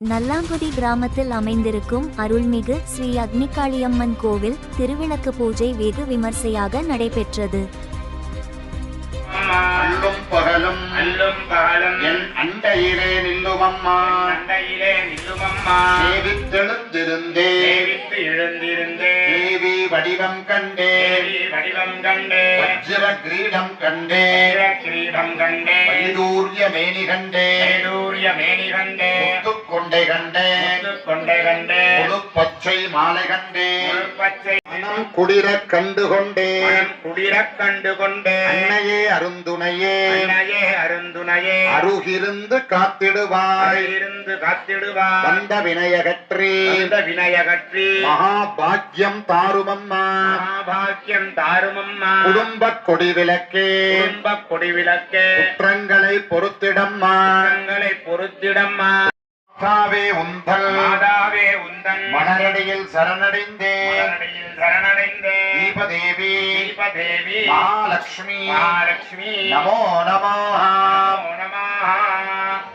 நல்லாங்குடி கிராமத்தில் அமைந்திருக்கும் அருள்மிகு ஸ்ரீ அக்னிகாளியம்மன் கோவில் திருவிளக்கு பூஜை வெகு விமர்சையாக நடைபெற்றது. அம்மா, அல்லும் பகலும் அல்லும் பகலும் என் அண்டையிலே நில்லும் அம்மா அண்டையிலே நில்லும் அம்மா சேவித்தெழுந்திருந்தே சேவித்து எழுந்திருந்தே வடிவம் கண்டே. வடிவம் கண்டே. வஜ்ர கிரீடம் கண்டே. கிரீடம் கண்டே. வைதூரிய மேனி கண்டே. வைடூரிய மேனி கண்டே. கொண்டை கண்டே. கொண்டை கண்டே. பச்சை மாலை கண்டே. முழுப்பச்சை மனம் குளிர கண்டு கொண்டே குளிரக் கண்டு கொண்டே அன்னையே அருந்துணையே. அன்னையே அருந்துணையே. அருகிருந்து காத்திடுவாய். இருந்து காத்திடுவார் வந்த வினையகற்றி அந்த வினயகற்றி மகா பாக்கியம் தாருமம்மா. மகாபாக்கியம் தாருமம்மா. குடும்ப கொடி விளக்கே. குடும்ப கொடி விளக்கே. குற்றங்களை பொறுத்திடம்மா. குற்றங்களை பொறுத்திடம்மா. மாதாவே உந்தல் மாதாவே உந்தன். மணரடியில் சரணடைந்தே. சரணடைந்தே. தீபதேவி. தீபதேவி. மகாலட்சுமி. மகாலட்சுமி. நமோ நமோ. நமோ.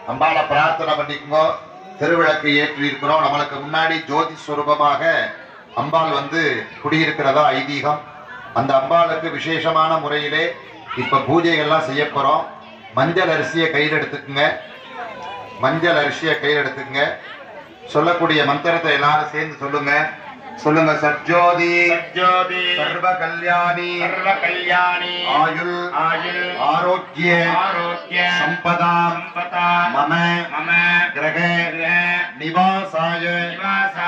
அம்பால பிரார்த்தனை பண்ணிக்கோங்க. திருவிளக்கு ஏற்றி இருக்கிறோம் நம்மளுக்கு முன்னாடி ஜோதி ஸ்வரூபமாக அம்பாள் வந்து குடியிருக்கிறதா ஐதீகம். அந்த அம்பாளுக்கு விசேஷமான முறையிலே இப்ப பூஜைகள்லாம் செய்ய போறோம். மஞ்சள் அரிசியை கையில் எடுத்துக்குங்க. மஞ்சள் அரிசியை கையில் எடுத்துக்குங்க. சொல்லக்கூடிய மந்திரத்தை எல்லாரும் சேர்ந்து சொல்லுங்க. சொல்லுங்க சத்ஜோதி சத்ஜோதி சர்வ கல்யாணி. சர்வ கல்யாணி. ஆயுள். ஆயுள். ஆரோக்கிய. ஆரோக்கிய. சம்பதா. சம்பதா. மம. மம. கிரக. கிரக. நிவாசாய. நிவாசாய.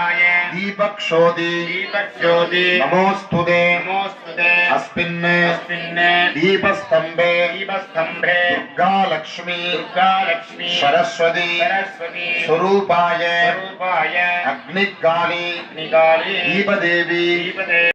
दीपक्षोदि दीपक्षोदि नमोऽस्तुते नमोऽस्तुते अस्मिन् अस्मिन् दीपस्तम्भे दीपस्तम्भे दुर्गा लक्ष्मी दुर्गा लक्ष्मी सरस्वती सरस्वती स्वरूपाय स्वरूपाय अग्निकाली अग्निकाली दीपदेवी दीपदेवी